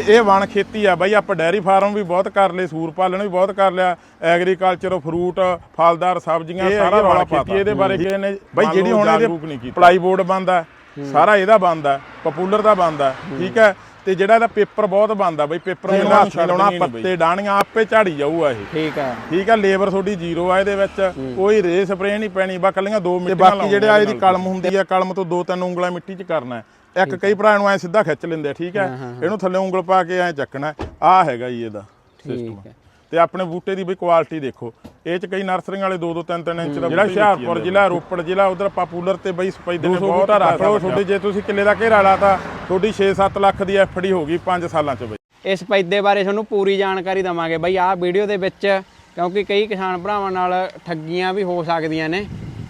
ਇਹ ਵਣ ਖੇਤੀ ਆ ਬਾਈ ਆਪਾਂ ਡੈਰੀ ਫਾਰਮ ਵੀ ਬਹੁਤ ਕਰ ਲਏ ਸੂਰ ਪਾਲਣ ਵੀ ਬਹੁਤ ਕਰ ਲਿਆ ਐਗਰੀਕਲਚਰ ਫਰੂਟ ਫਲਦਾਰ ਸਬਜ਼ੀਆਂ ਸਾਰਾ ਰੌਲਾ ਖੇਤੀ ਇਹਦੇ ਬਾਰੇ ਕੀ ਨੇ ਬਾਈ ਜਿਹੜੀ ਹੁਣ ਇਹਦੇ ਪਲਾਈ ਬੋਰਡ ਬੰਦਾ ਸਾਰਾ ਇਹਦਾ ਬੰਦਾ ਪਪੂਲਰ ਦਾ ਬੰਦਾ ਠੀਕ ਹੈ? ਤੇ ਜਿਹੜਾ ਇਹਦਾ ਪੇਪਰ ਬਹੁਤ ਬੰਦਾ ਬਾਈ ਪੇਪਰ ਨੂੰ ਹੱਥ ਲਾਉਣਾ ਪੱਤੇ ਡਾਣੀਆਂ ਆਪੇ ਝਾੜੀ ਜਾਊਗਾ ਇਹ। ਠੀਕ ਹੈ ਠੀਕ ਆ ਲੇਬਰ ਤੁਹਾਡੀ ਜ਼ੀਰੋ ਆ ਇਹਦੇ ਵਿੱਚ ਕੋਈ ਰੇ ਸਪਰੇ ਨਹੀਂ ਪੈਣੀ ਬਾ ਕੱਲੀਆਂ ਦੋ ਮਿੱਟੀਆਂ ਬਾਕੀ ਜਿਹੜੇ ਆ ਇਹਦੀ ਕਲਮ ਹੁੰਦੀ ਆ ਕਲਮ ਤੋਂ ਦੋ ਤਿੰਨ ਉਂਗਲਾਂ ਮਿੱਟੀ 'ਚ ਕਰਨਾ। ਇੱਕ ਕਈ ਭਰਾ ਨੂੰ ਐ ਸਿੱਧਾ ਖਿੱਚ ਲੈਂਦੇ ਆ ਠੀਕ ਹੈ? ਇਹਨੂੰ ਥੱਲੇ ਉਂਗਲ ਪਾ ਕੇ ਐ ਚੱਕਣਾ ਆ ਹੈਗਾ ਜੀ ਇਹਦਾ ਠੀਕ ਹੈ। ਤੇ ਆਪਣੇ ਬੂਟੇ ਦੀ ਬਈ ਕੁਆਲਿਟੀ ਦੇਖੋ ਇਹ ਚ ਕਈ ਨਰਸਰੀਆਂ ਵਾਲੇ 2 2 3 3 ਇੰਚ ਦਾ ਜਿਹੜਾ ਹੁਸ਼ਿਆਰਪੁਰ ਜ਼ਿਲ੍ਹਾ ਰੋਪੜ ਜ਼ਿਲ੍ਹਾ ਉਧਰ ਪਾਪੂਲਰ ਤੇ ਬਈ ਸਪੈਦੇ ਨੇ ਬਹੁਤ ਰੱਖ ਲਓ ਤੁਹਾਡੇ ਜੇ ਤੁਸੀਂ ਕਿੱਲੇ ਦਾ ਘੇਰਾ ਲਾਤਾ ਤੁਹਾਡੀ 6-7 ਲੱਖ ਦੀ ਐਫਡੀ ਹੋ ਗਈ 5 ਸਾਲਾਂ ਚ ਬਈ। ਇਸ ਪੈਦੇ ਬਾਰੇ ਤੁਹਾਨੂੰ ਪੂਰੀ ਜਾਣਕਾਰੀ ਦਵਾਂਗੇ ਬਾਈ ਆਹ ਵੀਡੀਓ ਦੇ ਵਿੱਚ ਕਿਉਂਕਿ ਕਈ ਕਿਸਾਨ ਭਰਾਵਾਂ ਨਾਲ ਠੱਗੀਆਂ ਵੀ ਹੋ ਸਕਦੀਆਂ ਨੇ।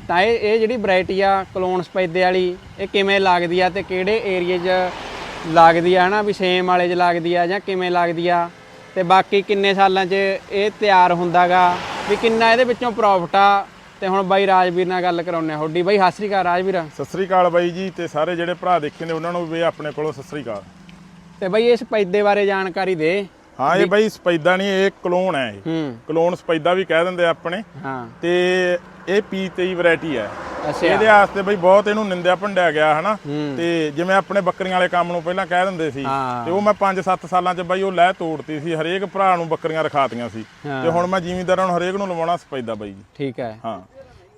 ਤਾਂ ਇਹ ਇਹ ਜਿਹੜੀ ਵੈਰਾਈਟੀ ਆ ਕਲੋਨ ਸਪੈਦੇ ਵਾਲੀ ਇਹ ਕਿਵੇਂ ਲੱਗਦੀ ਆ ਤੇ ਕਿਹੜੇ ਏਰੀਏ 'ਚ ਲੱਗਦੀ ਆ ਹਨਾ? ਵੀ ਸੇਮ ਵਾਲੇ 'ਚ ਲੱਗਦੀ ਆ ਜਾਂ ਕਿਵੇਂ ਲੱਗਦੀ ਆ? ਤੇ ਬਾਕੀ ਕਿੰਨੇ ਸਾਲਾਂ 'ਚ ਇਹ ਤਿਆਰ ਹੁੰਦਾਗਾ? ਵੀ ਕਿੰਨਾ ਇਹਦੇ ਵਿੱਚੋਂ ਪ੍ਰੋਫਿਟ ਆ? ਤੇ ਹੁਣ ਬਾਈ ਰਾਜਵੀਰ ਨਾਲ ਗੱਲ ਕਰਾਉਨੇ ਆ ਹੋਡੀ ਬਾਈ ਸਤਿ ਸ੍ਰੀ ਅਕਾਲ ਰਾਜਵੀਰ। ਸਤਿ ਸ੍ਰੀ ਅਕਾਲ ਬਾਈ ਜੀ ਤੇ ਸਾਰੇ ਜਿਹੜੇ ਭਰਾ ਦੇਖੇ ਨੇ ਉਹਨਾਂ ਨੂੰ ਵੀ ਆਪਣੇ ਕੋਲੋਂ ਸਤਿ ਸ੍ਰੀ ਅਕਾਲ। ਤੇ ਬਾਈ ਇਸ ਪੈਦੇ ਬਾਰੇ ਜਾਣਕਾਰੀ ਦੇ। ਹਾਂ ਇਹ ਬਾਈ ਸਪੈਦਾ ਨਹੀਂ ਇਹ ਕਲੋਨ ਹੈ ਇਹ। ਕਲੋਨ ਸਪੈਦਾ ਵੀ ਕਹਿ ਦਿੰਦੇ ਆਪਣੇ। ਹਾਂ। ਤੇ ਇਹ P23 ਵੈਰਾਈਟੀ ਹੈ। ਅੱਛਾ। ਇਹਦੇ ਵਾਸਤੇ ਬਈ ਬਹੁਤ ਇਹਨੂੰ ਨਿੰਦਿਆ ਭੰਡਿਆ ਗਿਆ ਹਨਾ। ਤੇ ਜਿਵੇਂ ਆਪਣੇ ਬੱਕਰੀਆਂ ਵਾਲੇ ਕੰਮ ਨੂੰ ਪਹਿਲਾਂ ਕਹਿ ਦਿੰਦੇ ਸੀ। ਤੇ ਉਹ ਮੈਂ 5-7 ਸਾਲਾਂ 'ਚ ਬਈ ਉਹ ਲੈ ਤੋੜਤੀ ਸੀ ਹਰੇਕ ਭਰਾ ਨੂੰ ਬੱਕਰੀਆਂ ਰਖਾਤੀਆਂ ਸੀ। ਤੇ ਹੁਣ ਮੈਂ ਜ਼ਿਮੀਂਦਾਰਾਂ ਨੂੰ ਹਰੇਕ ਨੂੰ ਲਵਾਉਣਾ ਸਪੈਦਾ ਬਾਈ ਜੀ। ਠੀਕ ਹੈ। ਹਾਂ।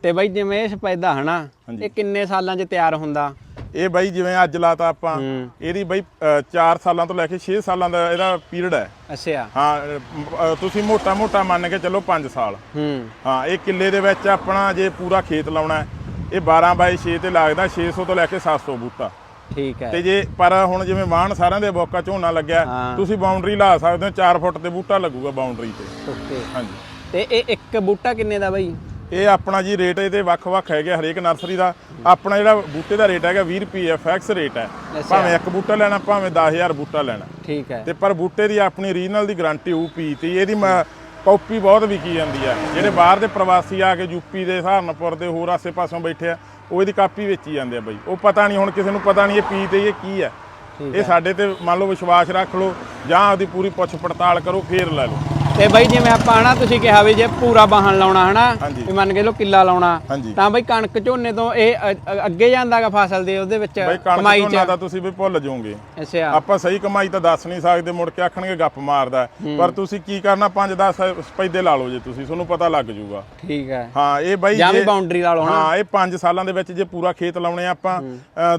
ਤੇ ਬਾਈ ਜਿਵੇਂ ਇਹ ਸਪੈਦਾ ਹਨਾ। ਇਹ ਕਿੰਨੇ ਸਾਲਾਂ 'ਚ ਤਿਆਰ ਹੁੰਦਾ? ਇਹ ਬਾਈ ਜਿਵੇਂ ਅੱਜ ਲਾਤਾ ਆਪਾਂ। ਇਹਦੀ ਬਾਈ 4 ਸਾਲਾਂ ਤੋਂ ਲੈ ਕੇ 6 ਸਾਲਾਂ ਦਾ ਇਹਦਾ ਪੀਰੀਅਡ ਹੈ। ਅੱਛਾ। ਹਾਂ ਤੁਸੀਂ ਮੋਟਾ ਮੋਟਾ ਮੰਨ ਕੇ ਚੱਲੋ 5 ਸਾਲ। ਹੂੰ। ਹਾਂ ਇਹ ਕਿੱਲੇ ਦੇ ਵਿੱਚ ਆਪਣਾ ਜੇ ਪੂਰਾ ਖੇਤ ਲਾਉਣਾ ਹੈ, ਇਹ 12 ਬਾਈ 6 ਤੇ ਲੱਗਦਾ 600 ਤੋਂ ਲੈ ਕੇ 700 ਬੂਟਾ। ਠੀਕ ਹੈ। ਤੇ ਜੇ ਪਰ ਹੁਣ ਜਿਵੇਂ ਵਾਹਣ ਸਾਰਿਆਂ ਦੇ ਬੋਕਾ ਝੋਨਾ ਲੱਗਿਆ। ਤੁਸੀਂ ਬਾਉਂਡਰੀ ਲਾ ਸਕਦੇ ਹੋ 4 ਫੁੱਟ ਤੇ ਬੂਟਾ ਲੱਗੂਗਾ ਬਾਉਂਡਰੀ ਤੇ। ਓਕੇ। ਹਾਂਜੀ। ਤੇ ਇਹ ਇੱਕ ਬੂਟਾ ਕਿੰਨੇ ਦਾ ਬਾਈ? ਇਹ ਆਪਣਾ ਜੀ ਰੇਟ ਇਹਦੇ ਵੱਖ-ਵੱਖ ਹੈਗੇ ਹਰੇਕ ਨਰਸਰੀ ਦਾ। ਆਪਣਾ ਜਿਹੜਾ ਬੂਟੇ ਦਾ ਰੇਟ ਹੈਗਾ 20 ਰੁਪਏ ਫਿਕਸ ਰੇਟ ਹੈ। ਭਾਵੇਂ ਇੱਕ ਬੂਟਾ ਲੈਣਾ ਭਾਵੇਂ 10000 ਬੂਟਾ ਲੈਣਾ। ਠੀਕ ਹੈ। ਤੇ ਪਰ ਬੂਟੇ ਦੀ ਆਪਣੀ ਰੀਜਨਲ ਦੀ ਗਾਰੰਟੀ ਪੀ ਤੇ ਇਹਦੀ ਕਾਪੀ ਬਹੁਤ ਵਿਕੀ ਜਾਂਦੀ ਹੈ। ਜਿਹੜੇ ਬਾਹਰ ਦੇ ਪ੍ਰਵਾਸੀ ਆ ਕੇ ਯੂਪੀ ਦੇ ਸਹਾਰਨਪੁਰ ਦੇ ਹੋਰ ਆਸੇ-ਪਾਸੋਂ ਬੈਠੇ ਆ ਉਹ ਇਹਦੀ ਕਾਪੀ ਵੇਚੀ ਜਾਂਦੇ ਆ ਬਈ। ਉਹ ਪਤਾ ਨਹੀਂ ਹੁਣ ਕਿਸੇ ਨੂੰ ਪਤਾ ਨਹੀਂ ਇਹ ਪੀ ਤੇ ਇਹ ਕੀ ਹੈ। ਇਹ ਸਾਡੇ ਤੇ ਮੰਨ ਲਓ ਵਿਸ਼ਵਾਸ ਰੱਖ ਲਓ ਜਾਂ ਆਪਦੀ ਪੂਰੀ ਪੁੱਛ ਪੜਤਾਲ ਕਰੋ ਫੇਰ ਲੈ ਲਓ। ਤੇ ਬਾਈ ਜਿਵੇਂ ਆਪਾਂ ਹਨਾ ਤੁਸੀਂ ਕਿਹਾ ਵੀ ਜੇ ਪੂਰਾ ਬਾਹਣ ਲਾਉਣਾ ਹਨਾ ਹਾਂਜੀ। ਵੀ ਮੰਨ ਕੇ ਲੋ ਕਿੱਲਾ ਲਾਉਣਾ ਹਾਂਜੀ। ਤਾਂ ਬਾਈ ਕਣਕ ਝੋਨੇ ਤੋਂ ਇਹ ਅ- ਅ- ਅੱਗੇ ਜਾਂਦਾਗਾ ਫਸਲ ਦੇ ਉਹਦੇ ਵਿੱਚ ਬਈ ਕਣਕ ਕਮਾਈ ਝੋਨਾ ਚ? ਤਾਂ ਤੁਸੀਂ ਵੀ ਭੁੱਲ ਜਾਓਗੇ। ਅੱਛਾ। ਆਪਾਂ ਸਹੀ ਕਮਾਈ ਤਾਂ ਦੱਸ ਨਹੀਂ ਸਕਦੇ ਮੁੜ ਕੇ ਆਖਣਗੇ ਗੱਪ ਮਾਰਦਾ। ਹੈ। ਪਰ ਤੁਸੀਂ ਕੀ ਕਰਨਾ 5-10 ਸਪੈਦੇ ਲਾ ਲਓ ਜੇ ਤੁਸੀਂ ਤੁਹਾਨੂੰ ਪਤਾ ਲੱਗ ਜਾਊਗਾ। ਠੀਕ ਹੈ ਹਾਂ ਇਹ ਬਾਈ ਜਾਂ ਵੀ ਜੇ- ਬਾਉਂਡਰੀ ਲਾ ਲਓ ਹਨਾ। ਹਾਂ ਇਹ 5 ਸਾਲਾਂ ਦੇ ਵਿੱਚ ਜੇ ਪੂਰਾ ਖੇਤ ਲਾਉਣੇ ਆ ਆਪਾਂ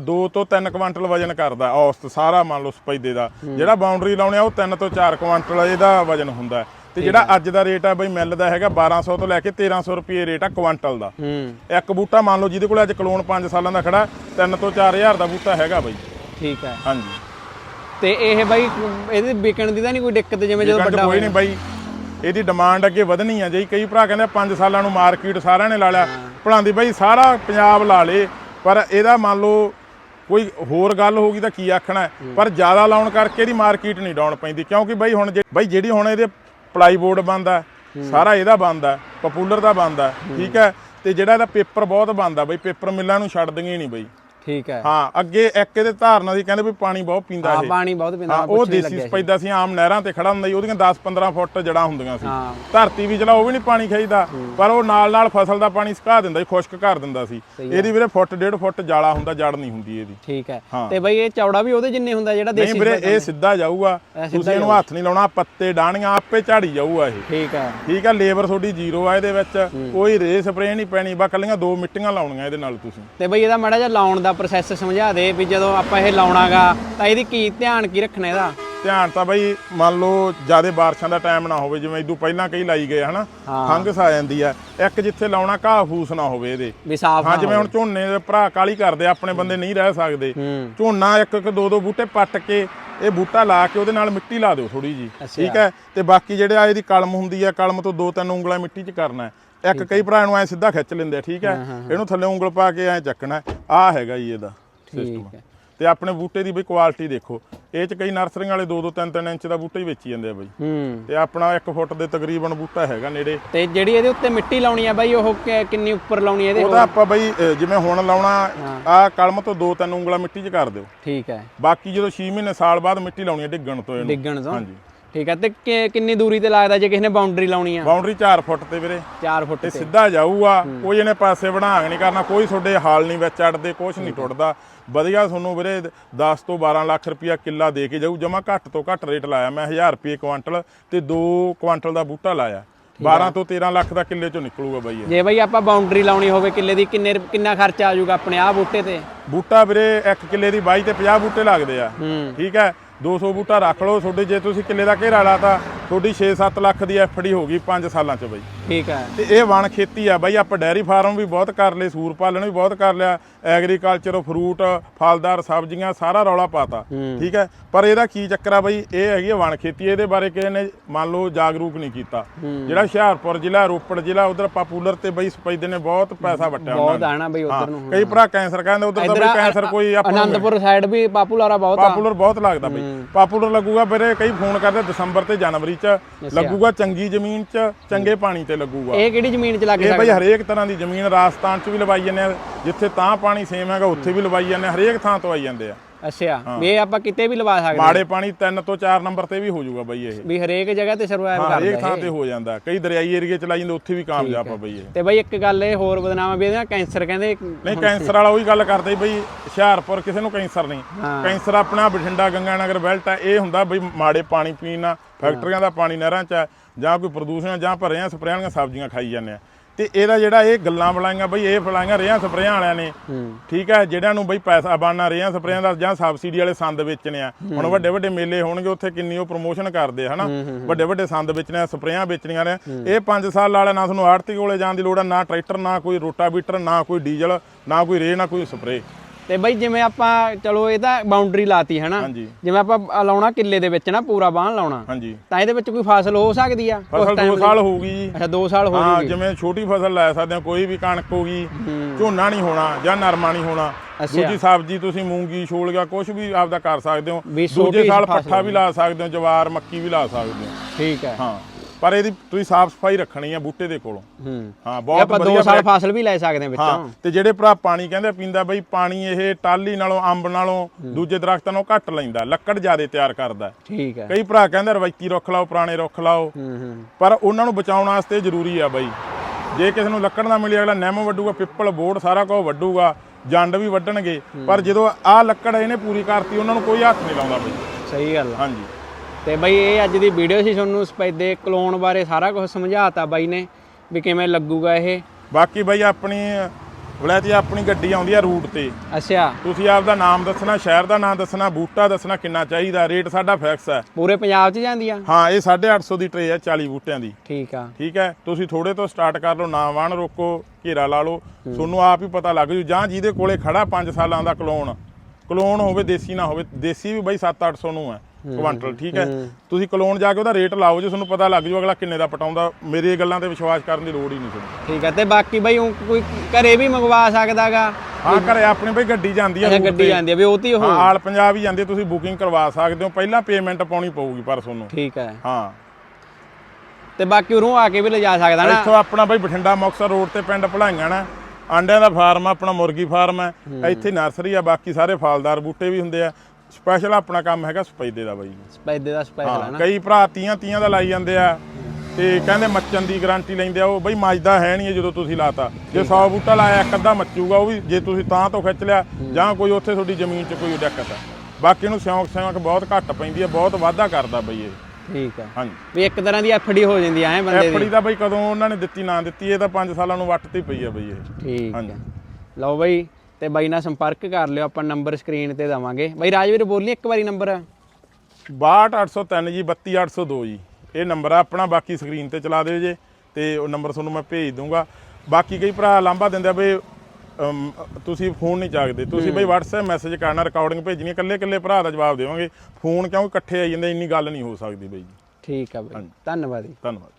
2 ਤੋਂ 3 ਕੁਇੰਟਲ ਵਜਨ ਕਰਦਾ ਔਸਤ ਸਾਰਾ ਮੰਨ ਲਓ ਸਪੈਦੇ ਦਾ। ਜਿਹੜਾ ਬਾਉਂਡਰੀ ਲਾਉਣੇ ਆ ਉਹ 3 ਤੋਂ 4 ਕੁਇੰਟਲ ਇਹਦਾ ਵਜਨ ਹੁੰਦਾ। ਹੈ। ਤੇ ਜਿਹੜਾ ਅੱਜ ਦਾ ਰੇਟ ਆ ਬਈ ਮਿਲ ਦਾ ਹੈਗਾ 1200 ਤੋਂ ਲੈ ਕੇ 1300 ਰੁਪਏ ਰੇਟ ਆ ਕੁਇੰਟਲ ਦਾ। ਹੂੰ। ਇੱਕ ਬੂਟਾ ਮੰਨ ਲਓ ਜਿਹਦੇ ਕੋਲ ਅੱਜ ਕਲੋਨ 5 ਸਾਲਾਂ ਦਾ ਖੜਾ 3 ਤੋਂ 4000 ਦਾ ਬੂਟਾ ਹੈਗਾ ਬਈ। ਠੀਕ ਹੈ। ਹਾਂਜੀ। ਤੇ ਇਹ ਬਾਈ ਇਹਦੇ ਵਿਕਣ ਦੀ ਤਾਂ ਨਹੀਂ ਕੋਈ ਦਿੱਕਤ ਜਿਵੇਂ ਜਦੋਂ ਵੱਡਾ ਕੋਈ ਨਹੀਂ ਬਾਈ। ਇਹਦੀ ਡਿਮਾਂਡ ਅੱਗੇ ਵਧਣੀ ਆ ਜੀ। ਕਈ ਭਰਾ ਕਹਿੰਦੇ 5 ਸਾਲਾਂ ਨੂੰ ਮਾਰਕੀਟ ਸਾਰਿਆਂ ਨੇ ਲਾ ਲਿਆ। ਭਲਾਂਦੀ ਬਾਈ ਸਾਰਾ ਪੰਜਾਬ ਲਾ ਲੇ ਪਰ ਇਹਦਾ ਮੰਨ ਲਓ ਕੋਈ ਹੋਰ ਗੱਲ ਹੋਗੀ ਤਾਂ ਕੀ ਆਖਣਾ। ਹੈ। ਪਰ ਜ਼ਿਆਦਾ ਲਾਉਣ ਕਰਕੇ ਇਹਦੀ ਮਾਰਕੀਟ ਨਹੀਂ ਡਾਊਨ ਪੈਂਦੀ। ਕਿਉਂਕਿ ਬਾਈ ਹੁਣ ਜੇ ਬਾਈ ਜਿਹੜੀ ਹੁਣ ਇਹਦੇ ਪਲਾਈ ਬੋਰਡ ਬੰਦਾ ਸਾਰਾ ਇਹਦਾ ਬੰਦਾ ਪਪੂਲਰ ਦਾ ਬੰਦਾ ਠੀਕ ਹੈ? ਤੇ ਜਿਹੜਾ ਇਹਦਾ ਪੇਪਰ ਬਹੁਤ ਬੰਦਾ ਬਾਈ ਪੇਪਰ ਮਿੱਲਾਂ ਨੂੰ ਛੱਡ ਦਿੰਗੇ ਨਹੀਂ ਬਾਈ। ਠੀਕ ਹੈ। ਹਾਂ ਅੱਗੇ ਇੱਕ ਇਹਦੇ ਧਾਰਨਾ ਦੀ ਕਹਿੰਦੇ ਵੀ ਪਾਣੀ ਬਹੁਤ ਪੀਂਦਾ ਹਾਂ ਇਹ। ਪਾਣੀ ਬਹੁਤ ਪੀਂਦਾ ਹਾਂ ਉਹ ਹੀ ਦੇਸੀ ਸੀ। ਸਪੈਦਾ ਸੀ ਆਮ ਨਹਿਰਾਂ ਤੇ ਖੜਾ ਹੁੰਦਾ ਸੀ ਉਹਦੀਆਂ 10-15 ਫੁੱਟ ਜੜਾਂ ਹੁੰਦੀਆਂ ਸੀ। ਹਾਂ। ਧਰਤੀ ਵੀ ਚਲਾ ਉਹ ਵੀ ਨਹੀਂ ਪਾਣੀ ਖਾਈਦਾ ਪਰ ਉਹ ਨਾਲ ਨਾਲ ਫਸਲ ਦਾ ਪਾਣੀ ਸੁਕਾ ਦਿੰਦਾ ਸੀ ਖੁਸ਼ਕ ਕਰ ਦਿੰਦਾ ਸੀ। ਇਹਦੀ ਵੀਰੇ ਫੁੱਟ ਡੇਢ ਫੁੱਟ ਜਾਲਾ ਹੁੰਦਾ ਜੜ ਨਹੀਂ ਹੁੰਦੀ ਇਹਦੀ। ਠੀਕ ਹੈ। ਹਾਂ। ਤੇ ਬਾਈ ਇਹ ਚੌੜਾ ਵੀ ਉਹਦੇ ਜਿੰਨੇ ਹੁੰਦਾ ਜਿਹੜਾ ਨਹੀਂ ਦੇਸੀ ਵੀਰੇ ਸਪੈਦਾ ਇਹ ਸਿੱਧਾ ਜਾਊਗਾ। ਤੁਸੀਂ ਇਹਨੂੰ ਹੱਥ ਨਹੀਂ ਲਾਉਣਾ ਪੱਤੇ ਡਾਣੀਆਂ ਆਪੇ ਝਾੜੀ ਜਾਊਗਾ ਇਹ। ਠੀਕ ਹੈ। ਠੀਕ ਆ ਲੇਬਰ ਤੁਹਾਡੀ ਜ਼ੀਰੋ ਆ ਇਹਦੇ ਵਿੱਚ ਕੋਈ ਰੇ ਸਪਰੇ ਨਹੀਂ ਪੈਣੀ ਬਾ ਕੱਲੀਆਂ ਦੋ ਮਿੱਟੀਆਂ ਲਾਉਣੀਆਂ ਇਹਦੇ ਨਾਲ ਤੁਸੀਂ। ਤੇ ਬਈ ਇਹਦਾ ਮਾੜਾ ਜਿਹਾ ਲਾਉਣ ਦਾ ਪ੍ਰੋਸੈਸ ਸਮਝਾ ਦੇ ਵੀ ਜਦੋਂ ਆਪਾਂ ਇਹ ਲਾਉਣਾਗਾ ਤਾਂ ਇਹਦੀ ਕੀ ਧਿਆਨ ਕੀ ਰੱਖਣਾ ਇਹਦਾ? ਧਿਆਨ ਤਾਂ ਬਈ ਮੰਨ ਲਓ ਜਿਆਦੇ ਬਾਰਿਸ਼ਾਂ ਦਾ ਟਾਈਮ ਨਾ ਹੋਵੇ ਜਿਵੇਂ ਇਦੋਂ ਪਹਿਲਾਂ ਕਈ ਲਾਈ ਗਏ ਹਨਾ। ਫੰਗਸ ਆ ਜਾਂਦੀ ਆ। ਇੱਕ ਜਿੱਥੇ ਲਾਉਣਾ ਘਾਹ ਫੂਸ ਨਾ ਹੋਵੇ ਇਹਦੇ। ਵੀ ਸਾਫ਼ ਹਾਂ ਜਿਵੇਂ ਹੁਣ ਝੋਨੇ ਦੇ ਭਰਾ ਕਾਲੀ ਕਰਦੇ ਆਪਣੇ ਬੰਦੇ ਨਹੀਂ ਰਹਿ ਸਕਦੇ। ਝੋਨਾ ਇੱਕ ਇੱਕ ਦੋ ਦੋ ਬੂਟੇ ਪੱਟ ਕੇ ਇਹ ਬੂਟਾ ਲਾ ਕੇ ਉਹਦੇ ਨਾਲ ਮਿੱਟੀ ਲਾ ਦਿਓ ਥੋੜੀ ਜੀ। ਠੀਕ ਹੈ? ਤੇ ਬਾਕੀ ਜਿਹੜੇ ਆ ਇਹਦੀ ਕਲਮ ਹੁੰਦੀ ਆ ਕਲਮ ਤੋਂ ਦੋ ਤਿੰਨ ਉਂਗਲਾਂ ਮਿੱਟੀ 'ਚ ਕਰਨਾ। ਇੱਕ ਕਈ ਭਰਾ ਨੂੰ ਐ ਸਿੱਧਾ ਖਿੱਚ ਲੈਂਦੇ ਆ ਠੀਕ ਹੈ? ਇਹਨੂੰ ਥੱਲੇ ਉਂਗਲ ਪਾ ਕੇ ਐ ਚੱਕਣਾ ਆ ਹੈਗਾ ਜੀ ਇਹਦਾ ਹੈ। ਤੇ ਆਪਣੇ ਬੂਟੇ ਦੀ ਬਈ ਕੁਆਲਿਟੀ ਦੇਖੋ। ਇਹ ਚ ਕਈ ਨਰਸਰੀਆਂ ਵਾਲੇ 2 2 3 3 ਇੰਚ ਦਾ ਬੂਟਾ ਹੀ ਵੇਚੀ ਜਾਂਦੇ ਆ ਬਈ। ਹੂੰ। ਤੇ ਆਪਣਾ 1 ਫੁੱਟ ਦੇ ਤਕਰੀਬਨ ਬੂਟਾ ਹੈਗਾ ਨੇੜੇ। ਤੇ ਜਿਹੜੀ ਇਹਦੇ ਉੱਤੇ ਮਿੱਟੀ ਲਾਉਣੀ ਆ ਬਾਈ ਉਹ ਕਿੰਨੀ ਉੱਪਰ ਲਾਉਣੀ ਇਹਦੇ ਉਹਦਾ ਆਪਾਂ ਬਈ ਜਿਵੇਂ ਹੁਣ ਲਾਉਣਾ ਆ ਕਲਮ ਤੋਂ 2-3 ਉਂਗਲਾਂ ਮਿੱਟੀ 'ਚ ਕਰ ਦਿਓ। ਠੀਕ ਹੈ। ਬਾਕੀ ਜਦੋਂ 6 ਮਹੀਨੇ ਸਾਲ ਬਾਅਦ ਮਿੱਟੀ ਲਾਉਣੀ ਹੈ ਡਿੱਗਣ ਤੋਂ ਇਹਨੂੰ। ਡਿੱਗਣ ਤੋਂ। ਹਾਂਜੀ। ਠੀਕ ਹੈ ਤੇ ਕਿੰਨੀ ਦੂਰੀ ਤੇ ਲੱਗਦਾ ਜੇ ਕਿਸੇ ਨੇ ਬਾਉਂਡਰੀ ਲਾਉਣੀ ਆ? ਬਾਉਂਡਰੀ 4 ਫੁੱਟ ਤੇ ਵੀਰੇ। 4 ਫੁੱਟ ਤੇ। ਸਿੱਧਾ ਜਾਊਗਾ ਕੋਈ ਇਹਨੇ ਪਾਸੇ ਬਣਾਗ ਨਹੀਂ ਕਰਨਾ ਕੋਈ ਤੁਹਾਡੇ ਹਾਲ ਨਹੀਂ ਵਿੱਚ ਅੜਦੇ ਕੁਝ ਨਹੀਂ ਟੁੱਟਦਾ। ਵਧੀਆ ਤੁਹਾਨੂੰ ਵੀਰੇ 10 ਤੋਂ 12 ਲੱਖ ਰੁਪਇਆ ਕਿੱਲਾ ਦੇ ਕੇ ਜਾਊ ਜਮਾ ਘੱਟ ਤੋਂ ਘੱਟ ਰੇਟ ਲਾਇਆ ਮੈਂ 1000 ਰੁਪਏ ਕੁਆਂਟਲ ਤੇ 2 ਕੁਆਂਟਲ ਦਾ ਬੂਟਾ ਲਾਇਆ। 12 ਤੋਂ 13 ਲੱਖ ਦਾ ਕਿੱਲੇ ਚੋਂ ਨਿਕਲੂਗਾ ਬਾਈ ਜੇ ਬਾਈ ਆਪਾਂ ਬਾਉਂਡਰੀ ਲਾਉਣੀ ਹੋਵੇ ਕਿੱਲੇ ਦੀ ਕਿੰਨੇ ਕਿੰਨਾ ਖਰਚਾ ਆ ਜਾਊਗਾ ਆਪਣੇ ਆਹ ਬੂਟੇ ਤੇ? ਬੂਟਾ ਵੀਰੇ 1 ਕਿੱਲੇ ਦੀ 22 ਤੇ 50 ਬੂਟੇ ਲੱਗਦੇ ਆ। ਠੀਕ ਹੈ 200 ਬੂਟਾ ਰੱਖ ਲਓ। ਤੁਹਾਡੇ ਜੇ ਤੁਸੀਂ ਕਿੱਲੇ ਦਾ ਘੇਰਾ ਲਾਤਾ, ਤੁਹਾਡੀ 6-7 ਲੱਖ ਦੀ ਐਫਡੀ ਹੋ ਗਈ 5 ਸਾਲਾਂ ਚ ਬਈ। ਠੀਕ ਹੈ। ਤੇ ਇਹ ਵਣ ਖੇਤੀ ਆ ਬਾਈ ਆਪਾਂ ਡੈਰੀ ਫਾਰਮ ਵੀ ਬਹੁਤ ਕਰ ਲਏ ਸੂਰ ਪਾਲਣ ਵੀ ਬਹੁਤ ਕਰ ਲਿਆ ਐਗਰੀਕਲਚਰ ਫਰੂਟ ਫਲਦਾਰ ਸਬਜ਼ੀਆਂ ਸਾਰਾ ਰੌਲਾ ਪਾਤਾ। ਠੀਕ ਹੈ ਪਰ ਇਹਦਾ ਕੀ ਚੱਕਰ ਆ ਬਾਈ ਇਹ ਹੈਗੀ ਵਣ ਖੇਤੀ ਇਹਦੇ ਬਾਰੇ ਕਿਸੇ ਨੇ ਮੰਨ ਲਓ ਜਾਗਰੂਕ ਨਹੀਂ ਕੀਤਾ। ਜਿਹੜਾ ਹੁਸ਼ਿਆਰਪੁਰ ਜ਼ਿਲ੍ਹਾ ਰੋਪੜ ਜ਼ਿਲ੍ਹਾ ਉਧਰ ਪਾਪੂਲਰ ਤੇ ਬਾਈ ਸਪੈਦੇ ਨੇ ਬਹੁਤ ਪੈਸਾ ਵਟਿਆ ਉਹਨਾਂ ਬਹੁਤ ਆਣਾ ਬਈ ਉਧਰ ਨੂੰ। ਕਈ ਭਰਾ ਕੈਂਸਰ ਕਹਿੰਦੇ ਉਧਰ ਤਾਂ ਬਈ ਕੈਂਸਰ ਕੋਈ ਆਪਾਂ ਨੂੰ ਆਨੰਦਪੁਰ ਸਾਈਡ ਵੀ ਪਾਪੂਲਰ ਆ। ਬਹੁਤ ਪਾਪੂਲਰ ਬਹੁਤ ਲੱਗਦਾ ਬਈ। ਪਾਪੂਲਰ ਲੱਗੂਗਾ ਵੀਰੇ ਕਈ ਫੋਨ ਕਰਦੇ ਦਸੰਬਰ ਤੇ ਜਨਵਰੀ ਚ ਲੱਗੂਗਾ ਚੰਗੀ ਜ਼ਮੀਨ ਚ ਚੰਗੇ ਪਾਣੀ ਤੇ ਲੱਗੂਗਾ। ਇਹ ਕਿਹੜੀ ਜ਼ਮੀਨ 'ਚ ਲੱਗ ਇਹ ਬਈ ਸਕਦਾ? ਹਰੇਕ ਤਰ੍ਹਾਂ ਦੀ ਜ਼ਮੀਨ ਰਾਜਸਥਾਨ ਚ ਵੀ ਲਵਾਈ ਜਾਂਦੇ ਆ ਜਿੱਥੇ ਤਾਂ ਪਾਣੀ ਸੇਮ ਹੈਗਾ ਉੱਥੇ ਵੀ ਲਵਾਈ ਜਾਂਦੇ ਆ ਹਰੇਕ ਥਾਂ ਤੋਂ ਆਈ ਜਾਂਦੇ ਆ। ਅੱਛਾ ਵੀ ਇਹ ਆਪਾਂ ਕਿਤੇ ਵੀ ਲਵਾ ਸਕਦੇ ਮਾੜੇ ਪਾਣੀ 3 ਤੋਂ 4 ਨੰਬਰ ਤੇ ਵੀ ਹੋ ਜਾਊਗਾ ਬਈ ਇਹ। ਵੀ ਹਰੇਕ ਜਗ੍ਹਾ ਤੇ ਸਰਵਾਈਵ ਕਰਦਾ ਹਰੇਕ ਥਾਂ ਤੇ ਹੋ ਜਾਂਦਾ। ਕਈ ਦਰਿਆਈ ਏਰੀਏ ਚ ਲਾਈ ਜਾਂਦੇ ਉੱਥੇ ਵੀ ਕਾਮਯਾਬ ਆ ਬਈ ਇਹ। ਤੇ ਬਾਈ ਇੱਕ ਗੱਲ ਇਹ ਹੋਰ ਬਦਨਾਮ ਆ ਵੀ ਇਹਦੇ ਕੈਂਸਰ ਕਹਿੰਦੇ ਨਹੀਂ ਕੈਂਸਰ ਵਾਲਾ ਉਹੀ ਗੱਲ ਕਰਦੇ ਬਈ ਹੁਸ਼ਿਆਰਪੁਰ ਕਿਸੇ ਨੂੰ ਕੈਂਸਰ ਨਹੀਂ। ਕੈਂਸਰ ਆਪਣਾ ਬਠਿੰਡਾ ਗੰਗਾਨਗਰ ਬੈਲਟ ਹੈ ਇਹ ਹੁੰਦਾ ਬਈ ਮਾੜੇ ਪਾਣੀ ਪੀਣ ਫੈਕਟਰੀਆਂ ਦਾ ਪਾਣੀ ਨਹਿਰਾਂ 'ਚ ਜਾਂ ਕੋਈ ਪ੍ਰਦੂਸ਼ਣ ਜਾਂ ਭਰੇ ਆ ਸਪਰੇਆਂ ਵਾਲੀਆਂ ਸਬਜ਼ੀਆਂ ਖਾਈ ਜਾਂਦੇ ਆ। ਤੇ ਇਹਦਾ ਜਿਹੜਾ ਇਹ ਗੱਲਾਂ ਬੁਲਾਈਆਂ ਬਈ ਇਹ ਫਲਾਈਆਂ ਰੇਹਾਂ ਸਪਰੇਆਂ ਵਾਲਿਆਂ ਨੇ ਠੀਕ ਹੈ ਜਿਹੜਿਆਂ ਨੂੰ ਬਈ ਪੈਸਾ ਬਣਨਾ ਰੇਹਾਂ ਸਪਰੇਆਂ ਦਾ ਜਾਂ ਸਬਸਿਡੀ ਵਾਲੇ ਸੰਦ ਵੇਚਣੇ ਆ। ਹੁਣ ਵੱਡੇ ਵੱਡੇ ਮੇਲੇ ਹੋਣਗੇ ਉੱਥੇ ਕਿੰਨੀ ਉਹ ਪ੍ਰੋਮੋਸ਼ਨ ਕਰਦੇ ਹਨਾ? ਵੱਡੇ ਵੱਡੇ ਸੰਦ ਵੇਚਣੇ ਆ ਸਪਰੇਆਂ ਵੇਚਣੀਆਂ ਨੇ। ਇਹ 5 ਸਾਲ ਵਾਲੇ ਨਾ ਤੁਹਾਨੂੰ ਆੜਤੀ ਕੋਲੇ ਜਾਣ ਦੀ ਲੋੜ ਆ ਨਾ ਟਰੈਕਟਰ ਨਾ ਕੋਈ ਰੋਟਾਵੀਟਰ ਨਾ ਕੋਈ ਡੀਜ਼ਲ ਨਾ ਕੋਈ ਰੇ ਨਾ ਕੋਈ ਸਪਰੇ ਤੇ ਬਾਈ ਜਿਵੇਂ ਆਪਾਂ ਚਲੋ ਇਹ ਤਾਂ ਬਾਉਂਡਰੀ ਲਾਤੀ ਹੈ ਨਾ ਜਿਵੇਂ ਆਪਾਂ ਲਾਉਣਾ ਕਿੱਲੇ ਦੇ ਵਿੱਚ ਨਾ ਪੂਰਾ ਬਾਣ ਲਾਉਣਾ। ਤਾਂ ਇਹਦੇ ਵਿੱਚ ਕੋਈ ਫਸਲ ਹੋ ਸਕਦੀ ਆ? ਉਸ ਫਸਲ time 2 ਸਾਲ ਹੋਊਗੀ ਜੀ। ਅੱਛਾ 2 ਸਾਲ ਹੋ ਹਾਂ ਜਿਵੇਂ ਛੋਟੀ ਫਸਲ ਲੈ ਸਕਦੇ ਹੋ ਕੋਈ ਵੀ ਕਣਕ ਹੋਗੀ ਝੋਨਾ ਨਹੀਂ ਹੋਣਾ ਜਾਂ ਨਰਮਾ ਨਹੀਂ ਹੋਣਾ। ਦੂਜੀ ਸਬਜ਼ੀ ਤੁਸੀਂ ਮੂੰਗੀ ਛੋਲੀਆ ਕੁਝ ਵੀ ਆਪਦਾ ਕਰ ਸਕਦੇ ਹੋ। ਦੂਜੇ ਸਾਲ ਪੱਠਾ ਵੀ ਲਾ ਸਕਦੇ ਹੋ ਜਵਾਰ ਮੱਕੀ ਵੀ ਲਾ ਸਕਦੇ ਹੋ। ਠੀਕ ਹੈ। ਹਾਂ। ਪਰ ਇਹਦੀ ਤੁਸੀਂ ਸਾਫ਼ ਸਫ਼ਾਈ ਰੱਖਣੀ ਆ ਬੂਟੇ ਦੇ ਕੋਲੋਂ। ਹੂੰ। ਬਹੁਤ ਆਪਾਂ 2 ਵਧੀਆ ਸਾਲ ਫਸਲ ਵੀ ਲੈ ਸਕਦੇ ਹਾਂ ਹਾਂ ਵਿੱਚੋਂ ਤੇ ਜਿਹੜੇ ਭਰਾ ਪਾਣੀ ਕਹਿੰਦੇ ਪੀਂਦਾ ਬਈ ਪਾਣੀ ਇਹ ਟਾਲੀ ਨਾਲੋਂ ਅੰਬ ਨਾਲੋਂ ਦੂਜੇ ਦਰਖਤਾਂ ਨਾਲੋਂ ਘੱਟ ਲੈਂਦਾ ਲੱਕੜ ਜ਼ਿਆਦਾ ਤਿਆਰ ਕਰਦਾ। ਠੀਕ ਹੈ। ਕਈ ਭਰਾ ਕਹਿੰਦੇ ਰਵਾਇਤੀ ਰੁੱਖ ਲਾਓ ਪੁਰਾਣੇ ਰੁੱਖ ਲਾਓ। ਹੂੰ ਹੂੰ। ਪਰ ਉਹਨਾਂ ਨੂੰ ਬਚਾਉਣ ਵਾਸਤੇ ਜ਼ਰੂਰੀ ਆ ਬਾਈ। ਜੇ ਕਿਸੇ ਨੂੰ ਲੱਕੜ ਨਾ ਮਿਲੀ ਅਗਲਾ ਨਿੰਮ ਵੱਡੂਗਾ ਪਿੱਪਲ ਬੋੜ ਸਾਰਾ ਕੁਝ ਵੱਡੂਗਾ ਜੰਡ ਵੀ ਵੱਢਣਗੇ। ਪਰ ਜਦੋਂ ਆਹ ਲੱਕੜ ਇਹਨੇ ਪੂਰੀ ਕਰਤੀ ਉਹਨਾਂ ਨੂੰ ਕੋਈ ਹੱਥ ਨਹੀਂ ਲਾਉਂਦਾ ਬਾਈ। ਸਹੀ ਗੱਲ ਆ। ਹਾਂਜੀ। ਤੇ ਬਾਈ ਇਹ ਅੱਜ ਦੀ ਵੀਡੀਓ ਸੀ ਤੁਹਾਨੂੰ ਸਪੈਦੇ ਕਲੋਨ ਬਾਰੇ ਸਾਰਾ ਕੁਝ ਸਮਝਾਤਾ ਬਾਈ ਨੇ ਵੀ ਕਿਵੇਂ ਲੱਗੂਗਾ ਇਹ। ਬਾਕੀ ਬਾਈ ਆਪਣੀ ਵਲੈਤੀ ਆਪਣੀ ਗੱਡੀ ਆਉਂਦੀ ਆ ਰੂਟ ਤੇ। ਅੱਛਾ। ਤੁਸੀਂ ਆਪਦਾ ਨਾਮ ਦੱਸਣਾ ਸ਼ਹਿਰ ਦਾ ਨਾਮ ਦੱਸਣਾ ਬੂਟਾ ਦੱਸਣਾ ਕਿੰਨਾ ਚਾਹੀਦਾ ਰੇਟ ਸਾਡਾ ਫਿਕਸ ਹੈ ਪੂਰੇ ਪੰਜਾਬ 'ਚ ਜਾਂਦੀ ਆ ਹਾਂ ਇਹ 850 ਦੀ ਟਰੇ ਹੈ 40 ਬੂਟਿਆਂ ਦੀ। ਠੀਕ ਆ। ਠੀਕ ਹੈ ਤੁਸੀਂ ਥੋੜੇ ਤੋਂ ਸਟਾਰਟ ਕਰ ਲਓ ਨਾ ਵਾਣ ਰੋਕੋ ਘੇਰਾ ਲਾ ਲਓ। ਤੁਹਾਨੂੰ ਆਪ ਹੀ ਪਤਾ ਲੱਗ ਜੂ ਜਾਂ ਜਿਹਦੇ ਕੋਲੇ ਖੜਾ 5 ਸਾਲਾਂ ਦਾ ਕਲੋਨ ਕਲੋਨ ਹੋਵੇ ਦੇਸੀ ਨਾ ਹੋਵੇ ਦੇਸੀ ਵੀ ਬਾਈ 7-800 ਨੂੰ ਹੈ ਕੁਆਂਟਲ ਠੀਕ ਹੈ? ਤੁਸੀਂ ਕਲੋਨ ਜਾ ਕੇ ਉਹਦਾ ਰੇਟ ਲਾਓ ਜੇ ਤੁਹਾਨੂੰ ਪਤਾ ਲੱਗ ਜੂ ਅਗਲਾ ਕਿੰਨੇ ਦਾ ਪਟਾਉਂਦਾ ਮੇਰੀ ਗੱਲਾਂ ਤੇ ਵਿਸ਼ਵਾਸ ਕਰਨ ਦੀ ਲੋੜ ਹੀ ਨਹੀਂ ਤੁਹਾਨੂੰ ਠੀਕ ਆ ਤੇ ਬਾਕੀ ਬਾਈ ਕੋਈ ਘਰੇ ਵੀ ਮੰਗਵਾ ਸਕਦਾਗਾ? ਹਾਂ ਘਰੇ ਆਪਣੀ ਬਈ ਗੱਡੀ ਜਾਂਦੀ route ਗੱਡੀ। ਜਾਂਦੀ ਆ ਵੀ ਉਹ ਤੇ ਉਹ। ਹਾਂ ਆਲ ਪੰਜਾਬ ਹੀ ਜਾਂਦੀ ਤੁਸੀਂ ਬੁਕਿੰਗ ਕਰਵਾ ਸਕਦੇ ਹੋ। ਪਹਿਲਾਂ ਪੇਮੈਂਟ ਪਾਉਣੀ ਪਊਗੀ ਪਰ ਤੁਹਾਨੂੰ। ਠੀਕ ਹੈ। ਹਾਂ। ਤੇ ਬਾਕੀ ਉਰੋਂ ਆ ਕੇ ਵੀ ਲਿਜਾ ਸਕਦਾ ਨਾ। ਇੱਥੋਂ ਆਪਣਾ ਬਈ ਬਠਿੰਡਾ ਮੁਕਤਸਰ ਰੋਡ ਤੇ ਪਿੰਡ ਭਲਾਈਆਂ ਨਾ। ਆਂਡਿਆਂ ਦਾ ਫਾਰਮ ਆ ਆਪਣਾ ਮੁਰਗੀ ਫਾਰਮ ਹੈ। ਇੱਥੇ ਨਰਸਰੀ ਆ ਬਾਕੀ ਸਾਰੇ ਫਲਦਾਰ ਬੂਟੇ ਵੀ ਹੁੰਦੇ ਆ। ਸਪੈਸ਼ਲ ਆਪਣਾ ਕੰਮ ਹੈਗਾ ਸਪੈਦੇ ਦਾ ਬਾਈ। ਸਪੈਦੇ ਦਾ ਸਪੈਸ਼ਲ ਹੈ ਹਾਂ ਨਾ? ਕਈ ਭਰਾ ਤੀਆਂ ਤੀਆਂ ਦਾ ਲਾਈ ਜਾਂਦੇ ਆ ਤੇ ਕਹਿੰਦੇ ਮੱਚਣ ਦੀ ਗਾਰੰਟੀ ਲੈਂਦੇ ਆ ਉਹ ਬਈ ਮੱਚਦਾ ਹੈ ਨਹੀਂ ਜਦੋਂ ਤੁਸੀਂ ਲਾਤਾ। ਜੇ 100 ਬੂਟਾ ਲਾਇਆ ਇੱਕ ਅੱਧਾ ਮੱਚੂਗਾ ਉਹ ਵੀ ਜੇ ਤੁਸੀਂ ਤਾਂ ਤੋਂ ਖਿੱਚ ਲਿਆ ਜਾਂ ਕੋਈ ਉੱਥੇ ਤੁਹਾਡੀ ਜ਼ਮੀਨ 'ਚ ਕੋਈ ਦਿੱਕਤ ਆ। ਬਾਕੀ ਨੂੰ ਸਿਉਂਕ ਸਿਉਂਕ ਬਹੁਤ ਘੱਟ ਪੈਂਦੀ ਆ ਬਹੁਤ ਵਾਧਾ ਕਰਦਾ ਬਈ ਇਹ। ਠੀਕ ਹੈ ਹਾਂਜੀ। ਵੀ ਇੱਕ ਤਰ੍ਹਾਂ ਦੀ ਐਫਡੀ ਹੋ ਜਾਂਦੀ ਐ ਬੰਦੇ ਦੀ। ਐਫੜੀ ਦਾ ਬਈ ਕਦੋਂ ਉਹਨਾਂ ਨੇ ਦਿੱਤੀ ਨਾ ਦਿੱਤੀ ਇਹ ਤਾਂ 5 ਸਾਲਾਂ ਨੂੰ ਵੱਟ ਤੇ ਪਈ ਆ ਬਈ ਇਹ। ਠੀਕ ਹਾਂਜੀ। ਲਓ ਬਾਈ ਤੇ ਬਾਈ ਨਾਲ ਸੰਪਰਕ ਕਰ ਲਿਓ ਆਪਾਂ ਨੰਬਰ ਸਕਰੀਨ ਤੇ ਦਵਾਂਗੇ। ਬਾਈ ਰਾਜਵੀਰ ਬੋਲੀ ਇੱਕ ਵਾਰੀ ਨੰਬਰ 62803 ਜੀ 32802 ਜੀ। ਇਹ ਨੰਬਰ ਆ ਆਪਣਾ ਬਾਕੀ ਸਕਰੀਨ ਤੇ ਚਲਾ ਦਿਓ ਜੇ ਤੇ ਉਹ ਨੰਬਰ ਤੁਹਾਨੂੰ ਮੈਂ ਭੇਜ ਦੂੰਗਾ। ਬਾਕੀ ਕਈ ਭਰਾ ਲਾਂਭਾ ਦਿੰਦੇ ਬਈ ਤੁਸੀਂ ਫੋਨ ਨਹੀਂ ਚੱਕਦੇ। ਤੁਸੀਂ ਬਈ WhatsApp ਮੈਸੇਜ ਕਰਨਾ ਰਿਕਾਰਡਿੰਗ ਭੇਜਣੀ ਇਕੱਲੇ ਇਕੱਲੇ ਭਰਾ ਦਾ ਜਵਾਬ ਦੇਵਾਂਗੇ। ਫੋਨ ਕਿਉਂ ਇਕੱਠੇ ਆਈ ਜਾਂਦੇ ਇੰਨੀ ਗੱਲ ਨਹੀਂ ਹੋ ਸਕਦੀ ਬਈ ਜੀ। ਠੀਕ ਆ ਬਾਈ। ਧੰਨਵਾਦ ਜੀ। ਧੰਨਵਾਦ।